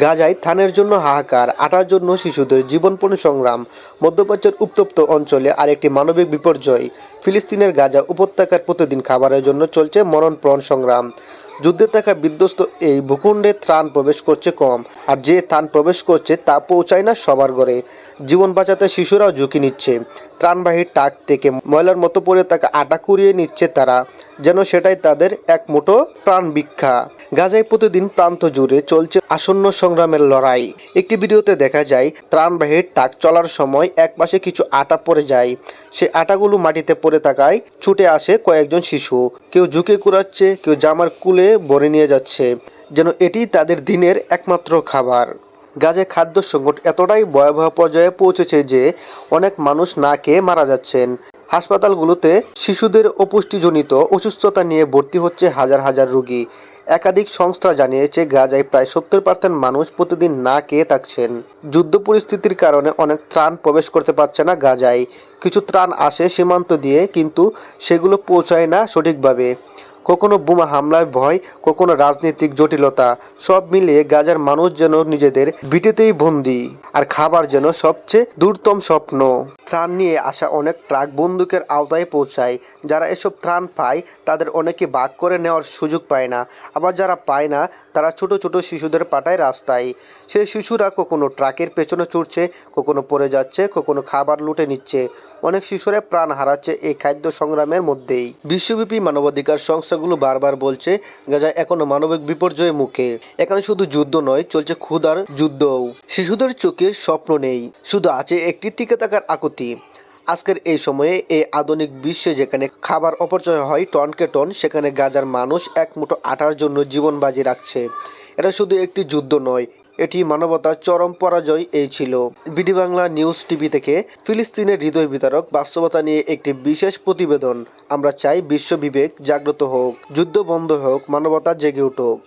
গাজায় থানের জন্য হাহাকার, আটার জন্য শিশুদের জীবনপণ সংগ্রাম, মধ্যপ্রাচ্যের উত্তপ্ত অঞ্চলে আরেকটি মানবিক বিপর্যয়, ফিলিস্তিনের গাজা উপত্যকার প্রতিদিন খাবারের জন্য চলছে মরণপ্রণ সংগ্রাম। যুদ্ধে থাকা বিধ্বস্ত এই ভূখণ্ডে ত্রাণ প্রবেশ করছে কম, আর যে ত্রাণ প্রবেশ করছে তা পৌঁছায় না সবার ঘরে। জীবন বাঁচাতে শিশুরাও ঝুঁকি নিচ্ছে। ত্রাণবাহী টাক থেকে ময়লার মতো পড়ে থাকা আটা কুড়িয়ে নিচ্ছে তারা, যেন সেটাই তাদের এক মুঠো প্রাণ ভিক্ষা। গাজায় প্রতিদিন প্রান্ত জুড়ে চলছে আসন্ন সংগ্রামের লড়াই। একটি ভিডিওতে দেখা যায়, ত্রাণবাহী টাক চলার সময় এক পাশে কিছু আটা পড়ে যায়। সে আটাগুলো মাটিতে পড়ে থাকায় ছুটে আসে কয়েকজন শিশু। কেউ ঝুঁকে কুড়াচ্ছে, কেউ জামার কুলে ভরে নিয়ে যাচ্ছে, যেন এটি তাদের দিনের একমাত্র খাবার। গাজে খাদ্য সংকট এতটাই ভয়াবহ পর্যায়ে পৌঁছেছে যে অনেক মানুষ না খেয়ে মারা যাচ্ছেন। হাসপাতালগুলোতে শিশুদের অপুষ্টিজনিত অসুস্থতা নিয়ে ভর্তি হচ্ছে হাজার হাজার রোগী। একাধিক সংস্থা জানিয়েছে, গাজায় প্রায় সত্তর পার্সেন্ট মানুষ প্রতিদিন না খেয়ে থাকছেন। যুদ্ধ পরিস্থিতির কারণে অনেক ত্রাণ প্রবেশ করতে পারছে না গাজায়। কিছু ত্রাণ আসে সীমান্ত দিয়ে, কিন্তু সেগুলো পৌঁছায় না সঠিকভাবে। কখনো বোমা হামলার ভয়, কখনো রাজনৈতিক জটিলতা, সব মিলিয়ে গাজার মানুষ যেন নিজেদের বিটেতেই বন্দি আর খাবার যেন সবচেয়ে দূরতম স্বপ্ন। ত্রাণ নিয়ে আসা অনেক ট্রাক বন্দুকের আওতায় পৌঁছায়। যারা এসব ত্রাণ পায়, তাদের অনেকে ভাগ করে নেওয়ার সুযোগ পায় না। আবার যারা পায় না, তারা ছোট ছোট শিশুদের পাঠায় রাস্তায়। সেই শিশুরা কখনো ট্রাকের পেছনে চড়ছে, কখনো পড়ে যাচ্ছে, কখনো খাবার লুটে নিচ্ছে। অনেক শিশুরা প্রাণ হারাচ্ছে এই খাদ্য সংগ্রামের মধ্যেই। বিশ্বব্যাপী মানবাধিকার সংস্থাগুলো বারবার বলছে গাজা এখনও মানবিক বিপর্যয়ের মুখে। এখানে শুধু যুদ্ধ নয়, চলছে ক্ষুধার যুদ্ধও। শিশুদের চোখে স্বপ্ন নেই, শুধু আছে একটি টিকে থাকার আকুতি। আজকের এই সময়ে এই আধুনিক বিশ্বে যেখানে খাবার অপচয় হয় টনকে টন, সেখানে গাজার মানুষ এক মুঠো আটার জন্য জীবন বাজি রাখছে। এটা শুধু একটি যুদ্ধ নয় এটি মানবতার চরম পরাজয় এই ছিল। বিডি বাংলা নিউজ টিভি থেকে ফিলিস্তিনের হৃদয় বিতারক বাস্তবতা নিয়ে একটি বিশেষ প্রতিবেদন। আমরা চাই বিশ্ব বিবেক জাগ্রত হোক, যুদ্ধ বন্ধ হোক, মানবতা জেগে উঠুক।